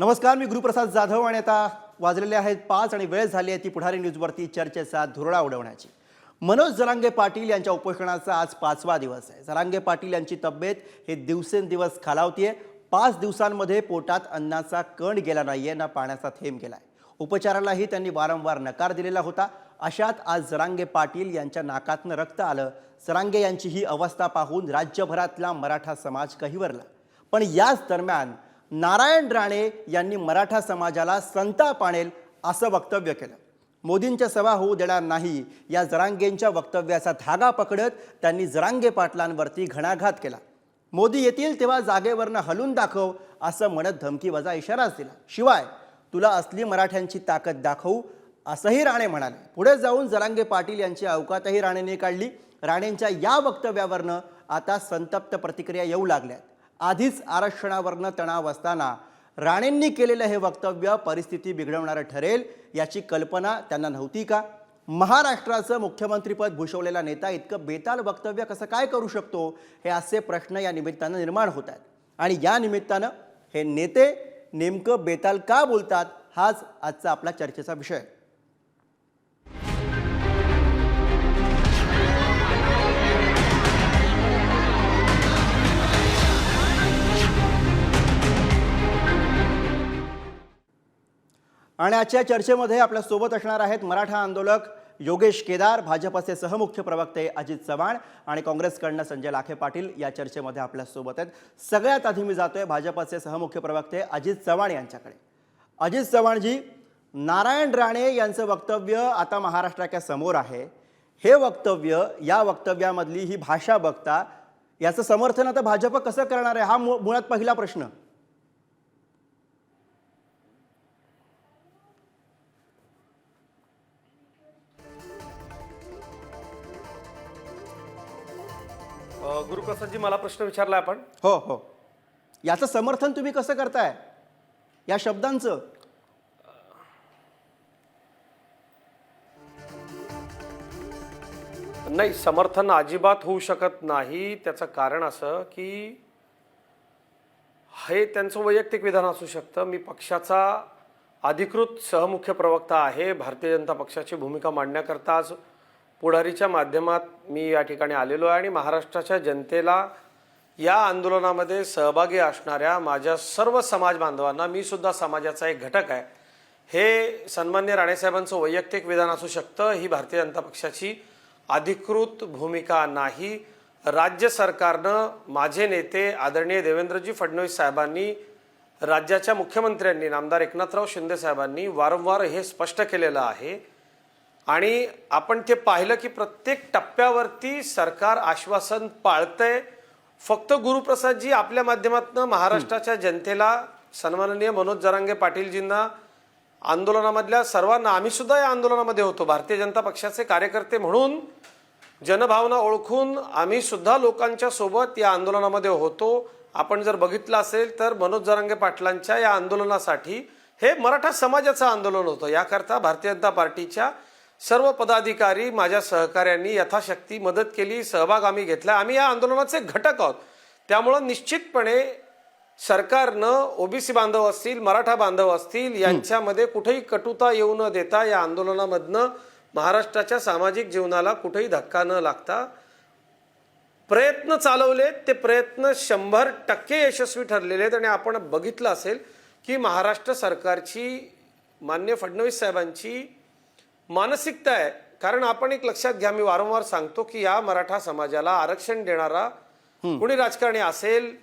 नमस्कार मी गुरुप्रसाद जाधव आणि आता वाजलेले आहेत पाच आणि वेळ झाली आहे ती पुढारी न्यूजवरती चर्चेचा धुरळा उडवण्याची. मनोज जरांगे पाटील यांच्या उपोषणाचा आज पाचवा दिवस आहे. जरांगे पाटील यांची तब्येत हे दिवसेंदिवस खालावतीये. पाच दिवसांमध्ये पोटात अन्नाचा कण गेला नाहीये ना पाण्याचा थेंब गेलाय. उपचारालाही त्यांनी वारंवार नकार दिलेला होता. अशात आज जरांगे पाटील यांच्या नाकातनं रक्त आलं. जरांगे यांची ही अवस्था पाहून राज्यभरातला मराठा समाज कहिवरला? पण याच दरम्यान नारायण राणे यांनी मराठा समाजाला संताप आणेल असं वक्तव्य केलं. मोदींच्या सभा होऊ देणार नाही या जरांगेंच्या वक्तव्याचा धागा पकडत त्यांनी जरांगे पाटलांवरती घणाघात केला. मोदी येतील तेव्हा जागेवरनं हलून दाखव असं म्हणत धमकीवजा इशाराच दिला. शिवाय तुला असली मराठ्यांची ताकद दाखवू असंही राणे म्हणाले. पुढे जाऊन जरांगे पाटील यांची अवकातही राणेने काढली. राणेंच्या या वक्तव्यावरनं आता संतप्त प्रतिक्रिया येऊ लागल्यात. आधीच आरक्षणावरनं तणाव असताना राणेंनी केलेलं हे वक्तव्य परिस्थिती बिघडवणारं ठरेल याची कल्पना त्यांना नव्हती का? महाराष्ट्राचं मुख्यमंत्रीपद भूषवलेला नेता इतकं बेताल वक्तव्य कसं काय करू शकतो? हे असे प्रश्न या निमित्तानं निर्माण होत आहेत. आणि या निमित्तानं हे नेते नेमकं बेताल का बोलतात? हाच आजचा आपला चर्चेचा विषय. आणि आजच्या चर्चेमध्ये आपल्यासोबत असणार आहेत मराठा आंदोलक योगेश केदार भाजपचे सहमुख्य प्रवक्ते अजित चव्हाण आणि काँग्रेसकडनं संजय लाखे पाटील या चर्चेमध्ये आपल्यासोबत आहेत. सगळ्यात आधी मी जातोय भाजपचे सहमुख्य प्रवक्ते अजित चव्हाण यांच्याकडे. अजित चव्हाणजी नारायण राणे यांचं वक्तव्य आता महाराष्ट्राच्या समोर आहे. हे वक्तव्य या वक्तव्यामधली ही भाषा बघता याचं समर्थन आता भाजप कसं करणार आहे? हा मु- मुळात पहिला प्रश्न. गुरुप्रसादजी मला प्रश्न विचारला आपण. हो हो. याचं समर्थन तुम्ही कसं करताय? या शब्दांचं. नाही समर्थन अजिबात होऊ शकत नाही. त्याचं कारण असं की हे त्यांचं वैयक्तिक विधान असू शकतं. मी पक्षाचा अधिकृत सहमुख्य प्रवक्ता आहे. भारतीय जनता पक्षाची भूमिका मांडण्याकरता आज पुढारीच्या माध्यमात मी या ठिकाणी आलेलो आहे आणि महाराष्ट्राच्या जनतेला या आंदोलनामध्ये सहभागी असणाऱ्या माझ्या सर्व समाज बांधवांना मी सुद्धा समाजाचा एक घटक आहे. हे सन्मान्य राणेसाहेबांचं वैयक्तिक विधान असू शकतं ही भारतीय जनता पक्षाची अधिकृत भूमिका नाही. राज्य सरकारनं माझे नेते आदरणीय देवेंद्रजी फडणवीस साहेबांनी राज्याच्या मुख्यमंत्र्यांनी नामदार एकनाथराव शिंदे साहेबांनी वारंवार हे स्पष्ट केलेलं आहे. आणि आपण ते पाहिलं की प्रत्येक टप्प्यावरती सरकार आश्वासन पाळतंय. फक्त गुरुप्रसादजी आपल्या माध्यमातून महाराष्ट्राच्या जनतेला सन्माननीय मनोज जरांगे पाटीलजींना आंदोलनामधल्या सर्वांना आम्ही सुद्धा या आंदोलनामध्ये होतो भारतीय जनता पक्षाचे कार्यकर्ते म्हणून जनभावना ओळखून आम्ही सुद्धा लोकांच्या सोबत या आंदोलनामध्ये होतो. आपण जर बघितलं असेल तर मनोज जरांगे पाटलांच्या या आंदोलनासाठी हे मराठा समाजाचं आंदोलन होतं. याकरता भारतीय जनता पार्टीच्या सर्व पदाधिकारी माझ्या सहकाऱ्यांनी यथाशक्ती मदत केली सहभाग आम्ही घेतला. आम्ही या आंदोलनाचे घटक आहोत. त्यामुळं निश्चितपणे सरकारनं ओबीसी बांधव असतील मराठा बांधव असतील यांच्यामध्ये कुठेही कटुता येऊ न देता या आंदोलनामधनं महाराष्ट्राच्या सामाजिक जीवनाला कुठेही धक्का न लागता प्रयत्न चालवले ते प्रयत्न शंभर टक्के यशस्वी ठरलेले आहेत आणि आपण बघितलं असेल की महाराष्ट्र सरकारची मान्य फडणवीस साहेबांची मानसिकता आहे. कारण आपण एक लक्षात घ्या मी वारंवार सांगतो की या मराठा समाजाला आरक्षण देणारा कोणी राजकारणी असेल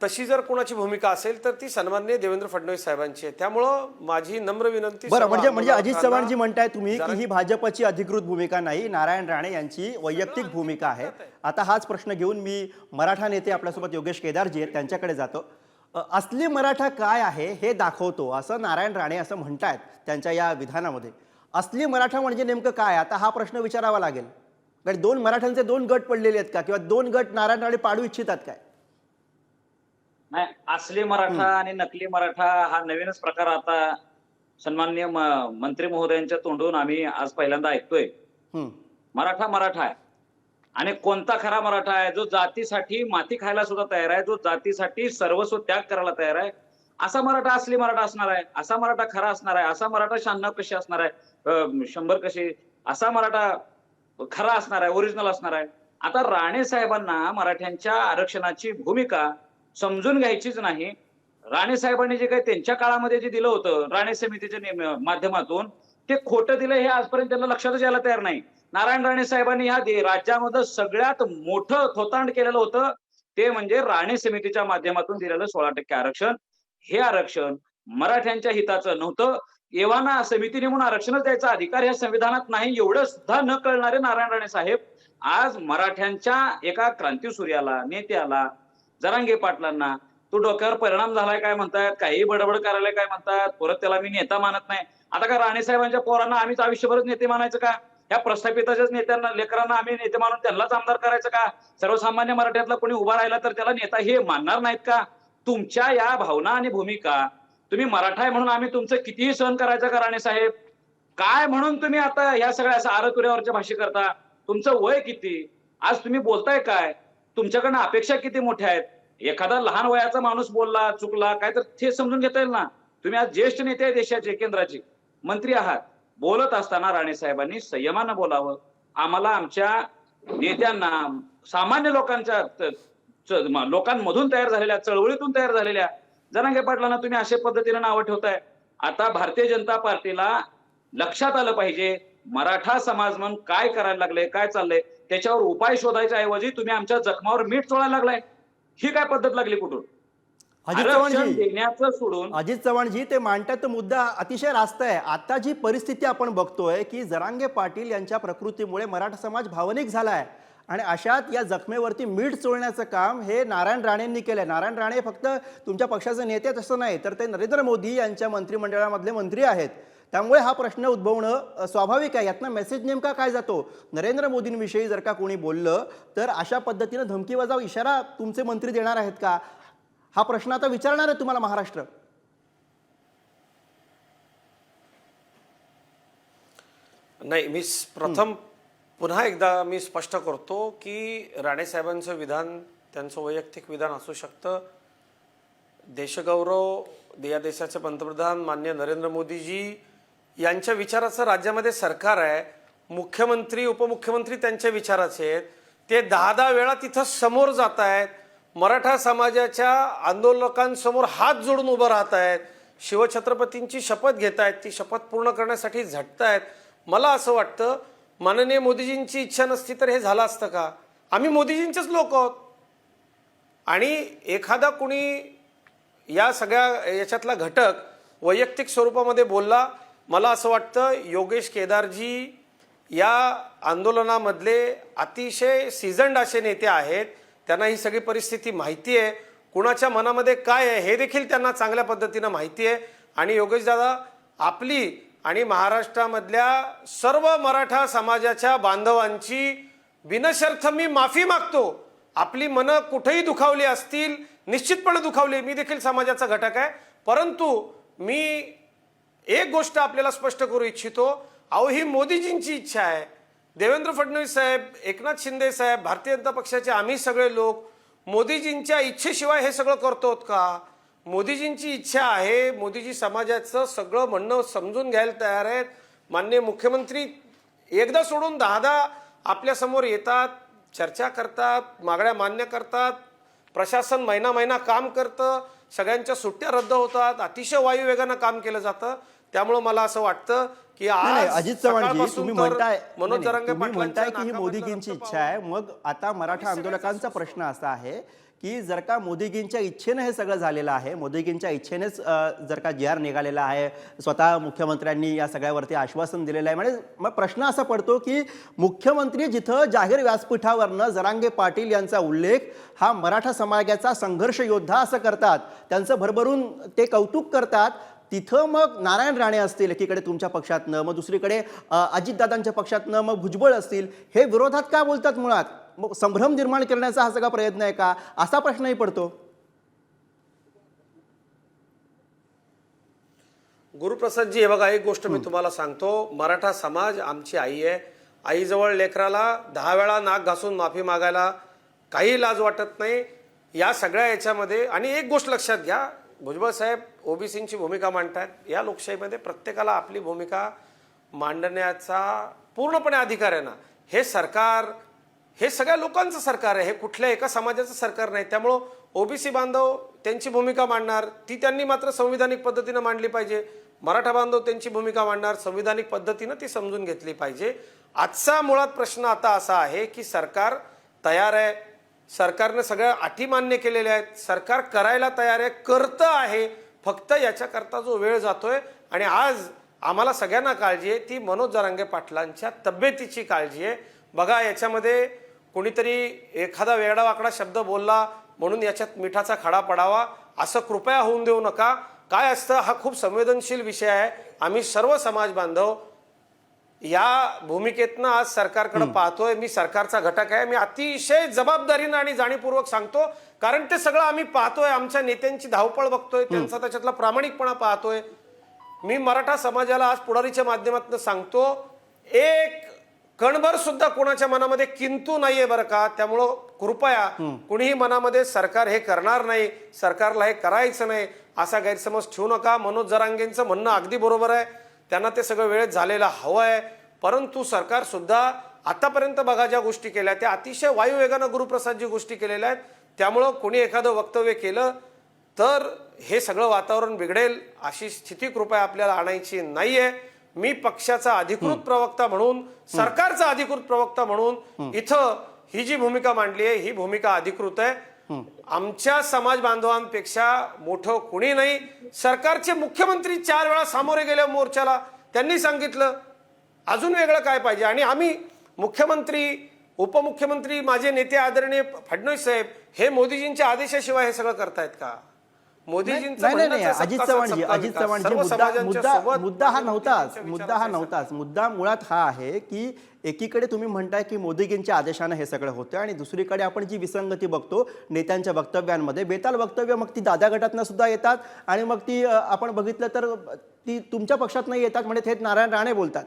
तशी जर कोणाची भूमिका असेल तर ती सन्मान्य देवेंद्र फडणवीस साहेबांची आहे. त्यामुळं माझी नम्र विनंती बरं म्हणजे म्हणजे अजित आंदोलकांना- चव्हाणजी म्हणताय तुम्ही की ही भाजपची अधिकृत भूमिका नाही नारायण राणे यांची वैयक्तिक भूमिका आहे. आता हाच प्रश्न घेऊन मी मराठा नेते आपल्यासोबत योगेश केदारजी आहेत त्यांच्याकडे जातो. असली मराठा काय आहे हे दाखवतो असं नारायण राणे असं म्हणतायत त्यांच्या या विधानामध्ये. असली मराठा म्हणजे नेमकं काय? आता हा प्रश्न विचारावा लागेल. कारण दोन मराठ्यांचे दोन गट पडलेले आहेत का? किंवा दोन गट नारायण राणे पाडू इच्छितात काय? नाही असली मराठा आणि नकली मराठा हा नवीनच प्रकार आता सन्माननीय मंत्री महोदयांच्या तोंडून आम्ही आज पहिल्यांदा ऐकतोय. मराठा मराठा आहे. आणि कोणता खरा मराठा आहे? जो जातीसाठी माती खायला सुद्धा तयार आहे. जो जातीसाठी सर्वस्व त्याग करायला तयार आहे. असा मराठा असली मराठा असणार आहे असा मराठा खरा असणार आहे असा मराठा शहाण्णव कशी असणार आहे शंभर कशी असा मराठा खरा असणार आहे ओरिजिनल असणार आहे. आता राणे साहेबांना मराठ्यांच्या आरक्षणाची भूमिका समजून घ्यायचीच नाही. राणे साहेबांनी जे काही त्यांच्या काळामध्ये जे दिलं होतं राणे समितीच्या माध्यमातून ते खोटं दिलं हे आजपर्यंत त्यांना लक्षातच यायला तयार नाही. नारायण राणे साहेबांनी ह्या राज्यामध्ये सगळ्यात मोठं थोतांड केलेलं होतं ते म्हणजे राणे समितीच्या माध्यमातून दिलेलं सोळा टक्के आरक्षण. हे आरक्षण मराठ्यांच्या हिताचं नव्हतं. एव्हाना समिती नेमून आरक्षणच द्यायचा अधिकार या संविधानात नाही एवढं सुद्धा न कळणारे नारायण राणे साहेब आज मराठ्यांच्या एका क्रांतीसूर्याला नेत्याला जरांगे पाटलांना तो डोक्यावर परिणाम झालाय काय म्हणतात काही बडबड करायला काय म्हणतात परत त्याला मी नेता मानत नाही. आता का राणे साहेबांच्या पोरांना आम्हीच आयुष्यभरच नेते मानायचं का? या प्रस्थापिताच्याच नेत्यांना लेकरांना आम्ही नेते मानून त्यांनाच आमदार करायचं का? सर्वसामान्य मराठ्यातला कोणी उभा राहिला तर त्याला नेता हे मानणार नाहीत का? तुमच्या या भावना आणि भूमिका तुम्ही मराठा आहे म्हणून आम्ही तुमचं कितीही सहन करायचं का राणे साहेब? काय म्हणून तुम्ही आता या सगळ्या असं आरतुऱ्यावरच्या भाषे करता? तुमचं वय किती? आज तुम्ही बोलताय काय? तुमच्याकडनं अपेक्षा किती मोठ्या आहेत? एखादा लहान वयाचा माणूस बोलला चुकला काय तर ते समजून घेता येईल ना? तुम्ही आज ज्येष्ठ नेते आहे देशाचे केंद्राचे. मंत्री आहात. बोलत असताना राणे साहेबांनी संयमानं बोलावं. आम्हाला आमच्या नेत्यांना सामान्य लोकांच्या लोकांमधून तयार झालेल्या चळवळीतून तयार झालेल्या. जनांगे पाटलांना तुम्ही अशा पद्धतीने नावं ठेवताय. आता भारतीय जनता पार्टीला लक्षात आलं पाहिजे मराठा समाज म्हणून काय करायला लागले काय चाललंय त्याच्यावर उपाय शोधायच्या ऐवजी तुम्ही आमच्या जखमावर मीठ चोळायला लागलाय. ही काय पद्धत लागली कुठून? देण्याचं सोडून अजित चव्हाणजी ते मांडतात तो मुद्दा अतिशय रास्त आहे. आता जी परिस्थिती आपण बघतोय की जरांगे पाटील यांच्या प्रकृतीमुळे मराठा समाज भावनिक झाला आहे आणि अशात या जखमेवरती मीठ चोळण्याचं काम हे नारायण राणेंनी केलं आहे नारायण राणे फक्त तुमच्या पक्षाचे नेते तसं असं नाही तर ते नरेंद्र मोदी यांच्या मंत्रिमंडळामधले मंत्री आहेत. त्यामुळे हा प्रश्न उद्भवणं स्वाभाविक आहे. यातनं मेसेज नेमका काय जातो? नरेंद्र मोदींविषयी जर का कोणी बोललं तर अशा पद्धतीनं धमकीवजा इशारा तुमचे मंत्री देणार आहेत का? हा प्रश्न आता विचारणार आहे तुम्हाला महाराष्ट्र. नाही मी प्रथम पुन्हा एकदा मी स्पष्ट करतो की राणेसाहेबांचं विधान त्यांचं वैयक्तिक विधान असू शकतं. देशगौरव या देशाचे पंतप्रधान मान्य नरेंद्र मोदीजी यांच्या विचाराचं राज्यामध्ये सरकार आहे. मुख्यमंत्री उपमुख्यमंत्री त्यांच्या विचाराचे आहेत. ते दहा दहा वेळा तिथं समोर जात आहेत मराठा समाजाच्या आंदोलकांसमोर हात जोडून उभं राहत आहेत शिवछत्रपतींची शपथ घेत आहेत ती शपथ पूर्ण करण्यासाठी झटत आहेत मला असं वाटतं माननीय मोदीजींची इच्छा नसती तर हे झालं असतं का? आम्ही मोदीजींचेच लोक आहोत. आणि एखादा कुणी या सगळ्या याच्यातला घटक वैयक्तिक स्वरूपामध्ये बोलला मला असं वाटतं योगेश केदारजी या आंदोलनामधले अतिशय सिझंड असे नेते आहेत. त्यांना ही सगळी परिस्थिती माहिती आहे. कुणाच्या मनामध्ये काय आहे हे देखील त्यांना चांगल्या पद्धतीनं माहिती आहे. आणि योगेश दादा आपली आणि महाराष्ट्रामधल्या सर्व मराठा समाजाच्या बांधवांची बिनशर्थ मी माफी मागतो. आपली मनं कुठेही दुखावली असतील निश्चितपणे दुखावली मी देखील समाजाचा घटक आहे. परंतु मी एक गोष्ट आपल्याला स्पष्ट करू इच्छितो. अहो ही मोदीजींची इच्छा आहे. देवेंद्र फडणवीस साहेब एकनाथ शिंदे साहेब भारतीय जनता पक्षाचे आम्ही सगळे लोक मोदीजींच्या इच्छेशिवाय हे सगळं करतो का? मोदीजींची इच्छा आहे मोदीजी समाजाचं सगळं म्हणणं समजून घ्यायला तयार आहेत. माननीय मुख्यमंत्री एकदा सोडून दहा दहा आपल्यासमोर येतात चर्चा करतात मागण्या मान्य करतात प्रशासन महिना महिना काम करतं सगळ्यांच्या सुट्ट्या रद्द होतात अतिशय वायुवेगानं काम केलं जातं. त्यामुळं मला असं वाटतं की आज अजित चव्हाणजी तुम्ही म्हणताय मनोज तुम्ही म्हणताय की ही मोदीजींची इच्छा आहे. मग आता मराठा आंदोलकांचा प्रश्न असा आहे की जर का मोदीजींच्या इच्छेनं हे सगळं झालेलं आहे मोदीजींच्या इच्छेनेच जर का जी आर निघालेला आहे स्वतः मुख्यमंत्र्यांनी या सगळ्यावरती आश्वासन दिलेलं आहे. म्हणजे मग प्रश्न असा पडतो की मुख्यमंत्री जिथं जाहीर व्यासपीठावरनं जरांगे पाटील यांचा उल्लेख हा मराठा समाजाचा संघर्ष योद्धा असं करतात त्यांचं भरभरून ते कौतुक करतात तिथं मग नारायण राणे असतील एकीकडे तुमच्या पक्षातनं मग दुसरीकडे अजितदादांच्या पक्षातनं मग भुजबळ असतील हे विरोधात का बोलतात मुळात? मग संभ्रम निर्माण करण्याचा हा सगळा प्रयत्न आहे का? असा प्रश्नही पडतो. गुरुप्रसादजी हे बघा एक गोष्ट मी तुम्हाला सांगतो. मराठा समाज आमची आई आहे. आईजवळ लेकराला दहा वेळा नाक घासून माफी मागायला काही लाज वाटत नाही. या सगळ्या याच्यामध्ये आणि एक गोष्ट लक्षात घ्या भुजबळ साहेब ओबीसींची भूमिका मांडतायत. या लोकशाहीमध्ये प्रत्येकाला आपली भूमिका मांडण्याचा पूर्णपणे अधिकार आहे ना. हे सरकार हे सगळ्या लोकांचं सरकार आहे. हे कुठल्या एका समाजाचं सरकार नाही. त्यामुळं ओबीसी बांधव त्यांची भूमिका मांडणार. ती त्यांनी मात्र संविधानिक पद्धतीनं मांडली पाहिजे. मराठा बांधव त्यांची भूमिका मांडणार. संविधानिक पद्धतीनं ती समजून घेतली पाहिजे. आजचा मुळात प्रश्न आता असा आहे की सरकार तयार आहे. सरकारनं सगळ्या अटी मान्य केलेल्या आहेत. सरकार करायला तयार आहे करतं आहे. फक्त याच्याकरता जो वेळ जातोय आणि आज आम्हाला सगळ्यांना काळजी आहे. ती मनोज जरांगे पाटलांच्या तब्येतीची काळजी आहे. बघा याच्यामध्ये कोणीतरी एखादा वेगळा वाकडा शब्द बोलला म्हणून याच्यात मिठाचा खडा पडावा असं कृपया होऊन देऊ नका. काय असतं हा खूप संवेदनशील विषय आहे. आम्ही सर्व समाज बांधव या भूमिकेतनं आज सरकारकडे पाहतोय. मी सरकारचा घटक आहे. मी अतिशय जबाबदारीनं आणि जाणीवपूर्वक सांगतो कारण ते सगळं आम्ही पाहतोय. आमच्या नेत्यांची धावपळ बघतोय. त्यांचा त्याच्यातला प्रामाणिकपणा पाहतोय. मी मराठा समाजाला आज पुढारीच्या माध्यमातून सांगतो एक कणभर सुद्धा कोणाच्या मनामध्ये किंतू नाहीये बरं का. त्यामुळं कृपया कुणीही मनामध्ये सरकार हे करणार नाही सरकारला हे करायचं नाही असा गैरसमज ठेवू नका. मनोज जरांगेंचं म्हणणं अगदी बरोबर आहे. त्यांना ते सगळं वेळेत झालेलं हवं आहे. परंतु सरकार सुद्धा आतापर्यंत बघा ज्या गोष्टी केल्या त्या अतिशय वायुवेगानं गुरुप्रसादजी गोष्टी केलेल्या आहेत. त्यामुळं कोणी एखादं वक्तव्य केलं तर हे सगळं वातावरण बिघडेल अशी स्थिती कृपया आपल्याला आणायची नाहीये. मी पक्षाचा अधिकृत प्रवक्ता म्हणून सरकारचा अधिकृत प्रवक्ता म्हणून इथं ही जी भूमिका मांडली आहे ही भूमिका अधिकृत आहे. आमच्या समाज बांधवांपेक्षा मोठं कुणी नाही. सरकारचे मुख्यमंत्री चार वेळा सामोरे गेले मोर्चाला. त्यांनी सांगितलं अजून वेगळं काय पाहिजे? आणि आम्ही मुख्यमंत्री उपमुख्यमंत्री माझे नेते आदरणीय फडणवीस साहेब हे मोदीजींच्या आदेशाशिवाय हे सगळं करतायत का? मोदीजींचं नाही नाही नाही अजित चव्हाणजी अजित विकास. चव्हाणजी सर्व मुद्दा समाजांच्या मुद्दा सोबत मुद्दा हा नव्हताच मुद्दा हा नव्हताच. मुद्दा मुळात हा आहे की एकीकडे तुम्ही म्हणताय की मोदीजींच्या आदेशानं हे सगळं होतं आणि दुसरीकडे आपण जी विसंगती बघतो नेत्यांच्या वक्तव्यांमध्ये बेताल वक्तव्य मग ती दादा गटातनं सुद्धा येतात आणि मग ती अ, आपण बघितलं तर ती तुमच्या पक्षातनं येतात म्हणजे थेट नारायण राणे बोलतात.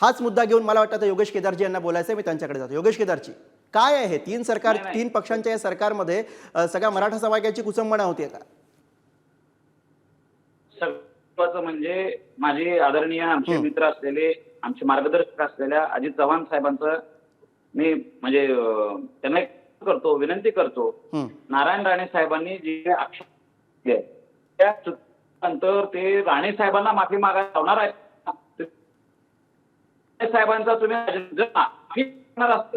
हाच मुद्दा घेऊन मला वाटतं आता योगेश केदारजी यांना बोलायचं आहे मी त्यांच्याकडे जातो. योगेश केदारची काय आहे? तीन सरकार नाही, नाही. तीन पक्षांच्या या सरकारमध्ये अ, सगळ्या मराठा समाजाची कुसंबणा होतीये का महत्वाचं म्हणजे माझे आदरणीय आमचे मित्र असलेले आमचे मार्गदर्शक असलेल्या अजित चव्हाण साहेबांचं मी म्हणजे त्यांना एक करतो विनंती करतो. नारायण राणे साहेबांनी जे आक्षेप घेतले, त्या नंतर ते राणे साहेबांना माफी मागायला लावणार आहेत. राणे साहेबांचा तुम्ही माफी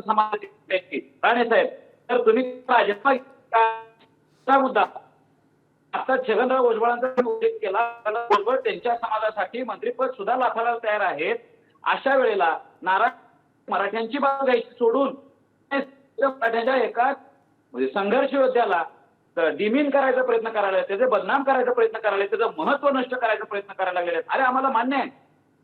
समाजाची राणे साहेब तर तुम्ही राजीनामा मुद्दा आता छगनराव भुजबळांचा उल्लेख केला भुजबळ त्यांच्या समाजासाठी मंत्रीपद सुद्धा लाथाला तयार आहेत. अशा वेळेला नारायण मराठ्यांची बाब घ्यायची सोडून मराठ्यांच्या एका म्हणजे संघर्ष योद्ध्याला डिमिन करायचा प्रयत्न करायला लागले, त्याचे बदनाम करायचा प्रयत्न करायला लागले, त्याचं महत्त्व नष्ट करायचा प्रयत्न करायला लागलेले आहेत. अरे आम्हाला मान्य आहे.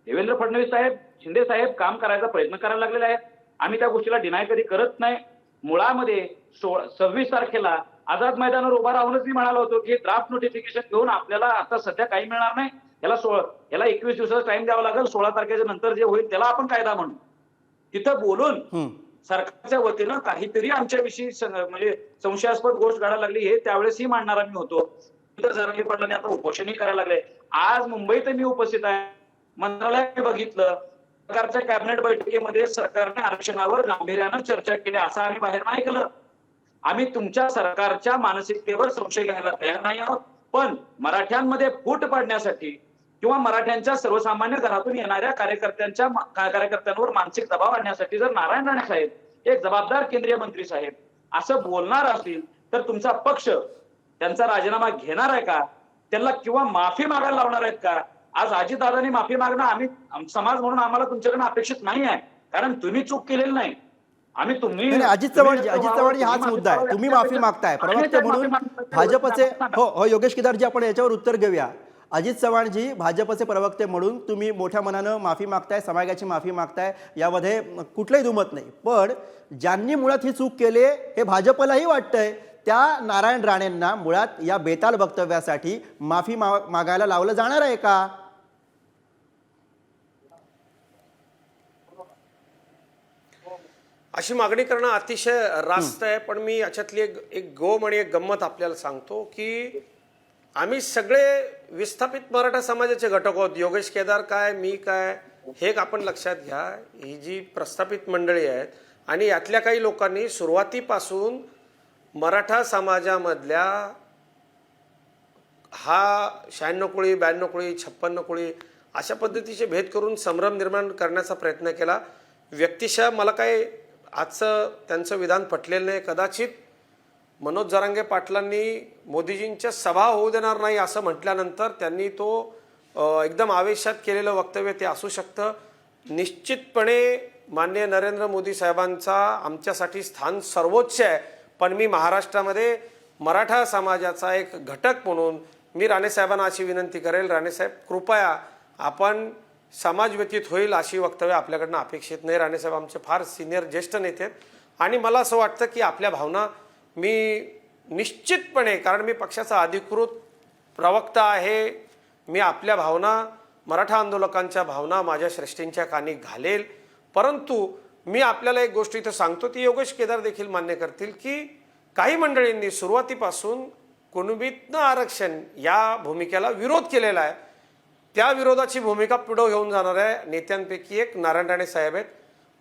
देवेंद्र फडणवीस साहेब शिंदे साहेब काम करायचा प्रयत्न करायला लागलेले आहेत. आम्ही त्या गोष्टीला डिनाय कधी करत नाही. मुळामध्ये सोळा सव्वीस तारखेला आझाद मैदानावर उभा राहूनच मी म्हणालो होतो की ड्राफ्ट नोटिफिकेशन घेऊन आपल्याला आता सध्या काही मिळणार नाही. याला सोळा याला एकवीस दिवसाचा टाइम द्यावा लागेल. सोळा तारखेच्या नंतर जे होईल त्याला आपण कायदा म्हणू. तिथं बोलून. सरकारच्या वतीनं काहीतरी आमच्याविषयी म्हणजे संशयास्पद गोष्ट घडायला लागली. हे त्यावेळेसही मांडणारा मी होतो. जरांगे पाटलांनी आता उपोषणही करायला लागले. आज मुंबईत मी उपस्थित आहे. मंत्रालयात मी बघितलं. सरकारच्या कॅबिनेट बैठकीमध्ये सरकारने आरक्षणावर गांभीर्यानं चर्चा केली. असं आम्ही बाहेर ऐकलं. आम्ही तुमच्या सरकारच्या मानसिकतेवर संशय घ्यायला तयार नाही आहोत. पण मराठ्यांमध्ये फूट पाडण्यासाठी किंवा मराठ्यांच्या सर्वसामान्य घरातून येणाऱ्या कार्यकर्त्यांच्या कार्यकर्त्यांवर मानसिक दबाव आणण्यासाठी जर नारायण राणे साहेब एक जबाबदार केंद्रीय मंत्री साहेब असं बोलणार असतील तर तुमचा पक्ष त्यांचा राजीनामा घेणार आहे का? त्यांना किंवा माफी मागायला लावणार आहेत का? आज अजितदादांनी माफी मागणं आम्ही समाज म्हणून आम्हाला तुमच्याकडनं अपेक्षित नाही आहे. कारण तुम्ही चूक केलेली नाही. आम्ही तुम्ही अजित चव्हाणजी अजित चव्हाणजी हाच मुद्दा आहे. तुम्ही माफी मागताय. प्रवक्ते म्हणून भाजपचे हो हो योगेश केदारजी आपण याच्यावर उत्तर घेऊया. अजित चव्हाणजी भाजपचे प्रवक्ते म्हणून तुम्ही मोठ्या मनानं माफी मागताय समाजाची माफी मागताय यामध्ये कुठलंही दुमत नाही. पण ज्यांनी मुळात ही चूक केली हे भाजपलाही वाटतंय. त्या नारायण राणेंना मुळात या बेताल वक्तव्यासाठी माफी मागायला लावलं जाणार आहे का? अशी मागणी करणं अतिशय रास्त आहे पण मी याच्यातली एक एक गोम आणि एक गंमत आपल्याला सांगतो की आम्ही सगळे विस्थापित मराठा समाजाचे घटक आहोत. योगेश केदार काय मी काय हे एक आपण लक्षात घ्या. ही जी प्रस्थापित मंडळी आहेत आणि यातल्या काही लोकांनी सुरुवातीपासून मराठा समाजामधल्या हा शहाण्णव कुळी ब्याण्णव कुळी छप्पन्न कुळी अशा पद्धतीचे भेद करून संभ्रम निर्माण करण्याचा प्रयत्न केला. व्यक्तिशः मला काय आजचं त्यांचं विधान पटलेलं नाही. कदाचित मनोज जरांगे पाटलांनी मोदीजींच्या सभा होऊ देणार नाही असं म्हटल्यानंतर त्यांनी तो एकदम आवेशात केलेलं वक्तव्य ते असू शकतं. निश्चितपणे माननीय नरेंद्र मोदी साहेबांचा आमच्यासाठी स्थान सर्वोच्च आहे. पण मी महाराष्ट्रामध्ये मराठा समाजाचा एक घटक म्हणून मी राणेसाहेबांना अशी विनंती करेल. राणेसाहेब कृपया आपण समाज व्यतीत होईल अशी वक्तव्य आपल्याकडनं अपेक्षित नाही. राणेसाहेब आमचे फार सिनियर ज्येष्ठ नेते आहेत. आणि मला असं वाटतं की आपल्या भावना मी निश्चितपणे कारण मी पक्षाचा अधिकृत प्रवक्ता आहे मी आपल्या भावना मराठा आंदोलकांच्या भावना माझ्या श्रेष्ठींच्या कानी घालेल. परंतु मी आपल्याला एक गोष्ट इथं सांगतो ती योगेश केदार देखील मान्य करतील की काही मंडळींनी सुरुवातीपासून कुणबीतनं आरक्षण या भूमिकेला विरोध केलेला आहे. त्या विरोधाची भूमिका पुढं घेऊन जाणाऱ्या नेत्यांपैकी एक नारायण राणे साहेब आहेत.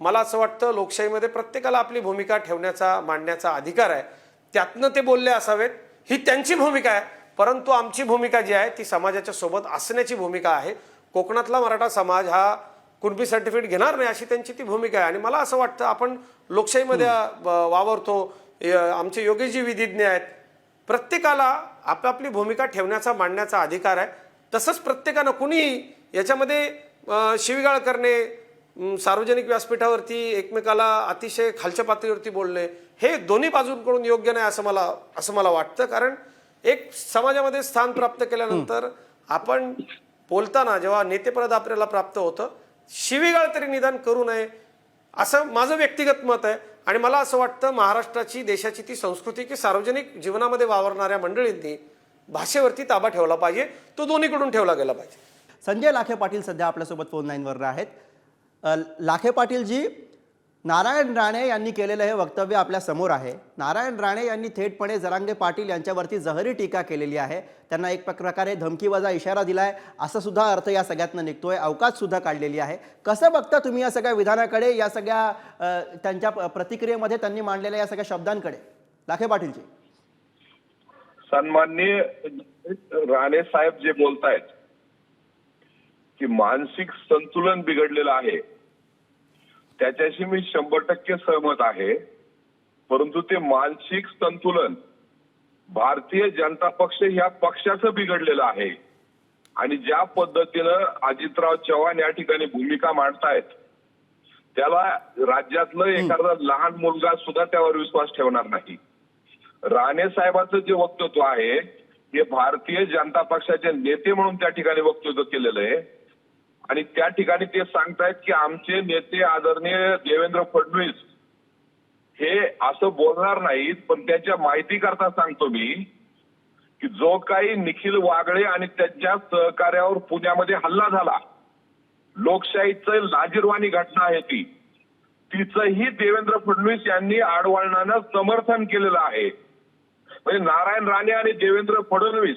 मला असं वाटतं लोकशाहीमध्ये प्रत्येकाला आपली भूमिका ठेवण्याचा मांडण्याचा अधिकार आहे. त्यातनं ते बोलले असावेत. ही त्यांची भूमिका आहे. परंतु आमची भूमिका जी आहे ती समाजाच्या सोबत असण्याची भूमिका आहे. कोकणातला मराठा समाज हा कुणबी सर्टिफिकेट घेणार नाही अशी त्यांची ती भूमिका आहे. आणि मला असं वाटतं आपण लोकशाहीमध्ये वावरतो. आमचे योगीजी विधिज्ञ आहेत. प्रत्येकाला आपापली भूमिका ठेवण्याचा मांडण्याचा अधिकार आहे. तसंच प्रत्येकानं कुणी याच्यामध्ये शिवीगाळ करणे सार्वजनिक व्यासपीठावरती एकमेकाला अतिशय खालच्या पातळीवरती बोलणे हे दोन्ही बाजूंकडून योग्य नाही असं मला असं मला वाटतं. कारण एक समाजामध्ये स्थान प्राप्त केल्यानंतर आपण बोलताना जेव्हा नेतेपद आपल्याला प्राप्त होतं शिवीगाळ तरी निदान करू नये असं माझं व्यक्तिगत मत आहे. आणि मला असं वाटतं महाराष्ट्राची देशाची ती संस्कृती की सार्वजनिक जीवनामध्ये वावरणाऱ्या मंडळींनी भाषेवरती ताबा ठेवला पाहिजे तो दोन्हीकडून ठेवला गेला पाहिजे. संजय लाखे पाटील सध्या आपल्यासोबत फोन लाईनवर आहेत. लाखे पाटीलजी नारायण राणे यांनी केलेलं हे वक्तव्य आपल्यासमोर आहे. नारायण राणे यांनी थेटपणे जरांगे पाटील यांच्यावरती जहरी टीका केलेली आहे. त्यांना एक प्रकारे धमकीवजा इशारा दिलाय असा सुद्धा अर्थ या सगळ्यातनं निघतोय. अवकाश सुद्धा काढलेली आहे. कसं बघता तुम्ही या सगळ्या विधानाकडे या सगळ्या त्यांच्या प्रतिक्रियेमध्ये त्यांनी मांडलेल्या या सगळ्या शब्दांकडे? लाखे पाटीलजी. सन्माननीय राणे साहेब जे बोलतायत की मानसिक संतुलन बिघडलेलं आहे त्याच्याशी मी शंभर टक्के सहमत आहे परंतु ते मानसिक संतुलन भारतीय जनता पक्ष ह्या पक्षाचं बिघडलेलं आहे. आणि ज्या पद्धतीनं अजितराव चव्हाण या ठिकाणी भूमिका मांडतायत त्याला राज्यातलं एखादा लहान मुलगा सुद्धा त्यावर विश्वास ठेवणार नाही. राणे साहेबांचं जे वक्तव्य आहे हे भारतीय जनता पक्षाचे नेते म्हणून त्या ठिकाणी वक्तव्य केलेलं आहे. आणि त्या ठिकाणी ते सांगतायत की आमचे नेते आदरणीय देवेंद्र फडणवीस हे असं बोलणार नाहीत पण त्यांच्या माहिती करता सांगतो मी की जो काही निखिल वागळे आणि त्यांच्या सहकार्यावर पुण्यामध्ये हल्ला झाला लोकशाहीचं लाजीरवाणी घटना आहे ती तिचंही देवेंद्र फडणवीस यांनी आडवळणानं समर्थन केलेलं आहे. म्हणजे नारायण राणे आणि देवेंद्र फडणवीस.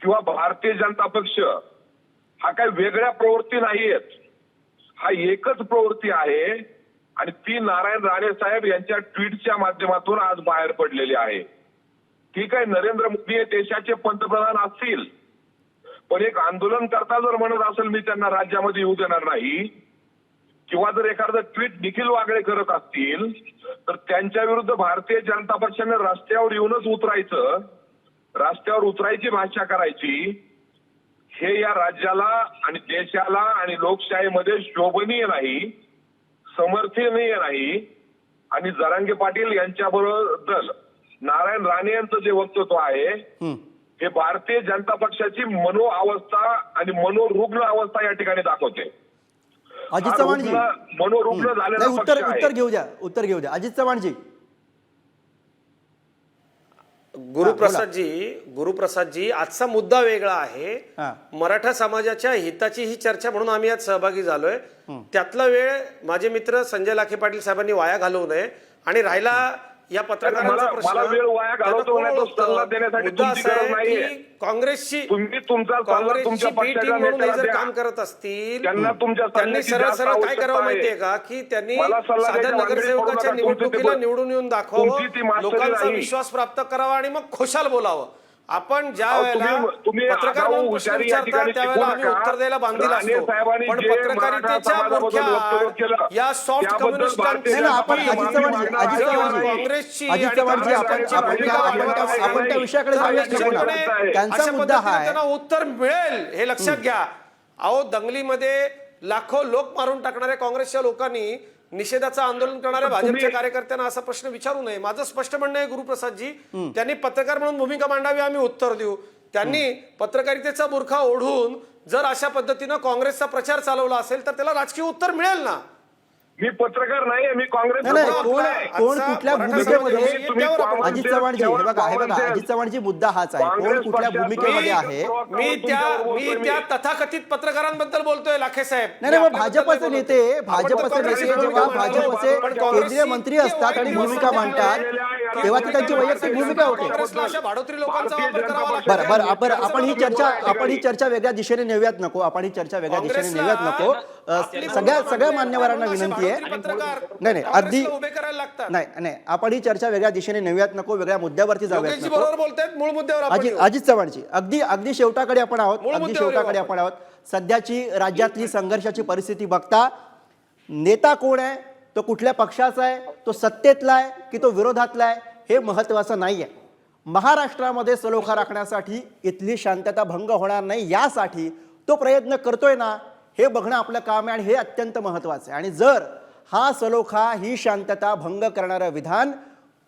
किंवा भारतीय जनता पक्ष हा काही वेगळ्या प्रवृत्ती नाहीयेत हा एकच प्रवृत्ती आहे आणि ती नारायण राणे साहेब यांच्या ट्विटच्या माध्यमातून आज बाहेर पडलेली आहे ठीक आहे नरेंद्र मोदी हे देशाचे पंतप्रधान असतील पण एक आंदोलन करता जर म्हणत असेल मी त्यांना राज्यामध्ये येऊ देणार नाही किंवा जर एखादं ट्विट निखिल वागळे करत असतील तर त्यांच्या विरुद्ध भारतीय जनता पक्षाने रस्त्यावर येऊनच उतरायचं रस्त्यावर उतरायची भाषा करायची हे या राज्याला आणि देशाला आणि लोकशाहीमध्ये शोभनीय नाही समर्थनीय नाही आणि जरांगे पाटील यांच्याबद्दल नारायण राणे यांचं जे वक्तव्य आहे हं. हे भारतीय जनता पक्षाची मनो अवस्था आणि मनोरुग्ण अवस्था या ठिकाणी दाखवते अजित चव्हाणजी मनोरुग्ण झालेला उत्तर उत्तर घेऊ द्या उत्तर घेऊ द्या. अजित चव्हाणजी गुरुप्रसादजी गुरुप्रसादजी आजचा मुद्दा वेगळा आहे. हा. मराठा समाजाच्या हिताची ही चर्चा म्हणून आम्ही यात सहभागी झालोय. त्यातला वेळ माझे मित्र संजय लाखे पाटील साहेबांनी वाया घालवू नये आणि राहिला या पत्रकारांचा प्रश्न मला वेळ वाया त्यांना घालवतो कोण नाही तो ओळखतं? सल्ला देण्यासाठी तुमची गरज नाहीये काँग्रेसची तुम्ही तुमचा सल्ला तुमच्या पक्षाच्या नेत्याला जर द्या. काम करत असतील त्यांना तुमच्या त्यांनी सल्ल्याची सरळ जास्त सरळ काय आवश्यकता करावं आहे. माहितीये का की त्यांनी मला सल्ला. तुमची ती निवडून येऊन तुमची ती दाखवावं लोकांचा नाही. विश्वास प्राप्त करावा आणि मग खुशाल बोलावं आपण ज्या वेळेला पत्रकार म्हणून प्रश्न विचारता ठिकाणी त्यावेळेला आम्ही. उत्तर द्यायला बांधील असतो पण पत्रकारितेच्या मुख्या या सॉफ्ट कम्युनिस्टांची काँग्रेसची आपण त्या-. विषयाकडे. त्यांचा मुद्दा हा त्यांना उत्तर मिळेल हे लक्षात घ्या अहो दंगलीमध्ये लाखो लोक मारून टाकणाऱ्या काँग्रेसच्या लोकांनी निषेधाचं आंदोलन करणाऱ्या भाजपच्या कार्यकर्त्यांना असा प्रश्न विचारू नये. माझं स्पष्ट म्हणणं आहे गुरुप्रसादजी त्यांनी पत्रकार म्हणून भूमिका मांडावी आम्ही उत्तर देऊ. त्यांनी पत्रकारितेचा बुरखा ओढून जर अशा पद्धतीनं काँग्रेसचा प्रचार चालवला असेल तर त्याला राजकीय उत्तर मिळेल ना? मी पत्रकार नाहीये मी काँग्रेस नाही नाही कोण कुठल्या भूमिकेमध्ये अजित चव्हाणजी हे बघा हे बघा. अजित चव्हाणजी मुद्दा हाच आहे कोण काँग्रेस कुठल्या भूमिकेमध्ये मी- आहे मी त्या मी त्या. तथाकथित पत्रकारांबद्दल बोलतोय लाखे साहेब नाही नाही मग भाजपचे नाही नेते भाजपचे नेते जेव्हा. भाजपचे केंद्रीय मंत्री असतात आणि भूमिका मांडतात. तेव्हा ती त्यांची वैयक्तिक भूमिका होते. बरं बरं आपण. आपण ही चर्चा आपण ही चर्चा वेगळ्या दिशेने नेऊयात नको आपण ही चर्चा वेगळ्या दिशेने नेऊयात नको. सगळ्या सगळ्या मान्यवरांना विनंती आहे. नाही नाही अगदी काँग्रेसला उभे करायला लागतात. नाही नाही आपण ही चर्चा वेगळ्या दिशेने नेऊयात नको वेगळ्या मुद्द्यावरती जाऊयात योगेशजी नको. बरोबर बोलतायत मूळ मुद्द्यावर आपण अजित. अजित चव्हाणजी अगदी अगदी शेवटाकडे आपण आहोत अगदी शेवटाकडे आपण. आहोत. सध्याची राज्यातली संघर्षाची परिस्थिती बघता नेता कोण आहे? तो कुठल्या पक्षाचा आहे? तो सत्तेतला आहे की तो विरोधातला आहे? हे महत्त्वाचं नाही आहे महाराष्ट्रामध्ये सलोखा राखण्यासाठी इथली शांतता भंग होणार नाही यासाठी तो प्रयत्न करतोय ना हे बघणं आपलं काम आहे आणि हे अत्यंत महत्त्वाचं आहे. आणि जर हा सलोखा ही शांतता भंग करणारं विधान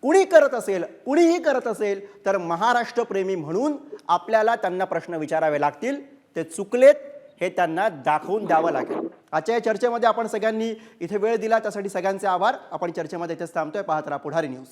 कुणी करत असेल कुणीही करत असेल तर महाराष्ट्रप्रेमी म्हणून आपल्याला त्यांना प्रश्न विचारावे लागतील. ते चुकलेत हे त्यांना दाखवून द्यावं लागेल. आजच्या या चर्चेमध्ये आपण सगळ्यांनी इथे वेळ दिला. त्यासाठी सगळ्यांचे आभार. आपण चर्चेमध्ये इथेच थांबतोय. पाहत राहा पुढारी न्यूज.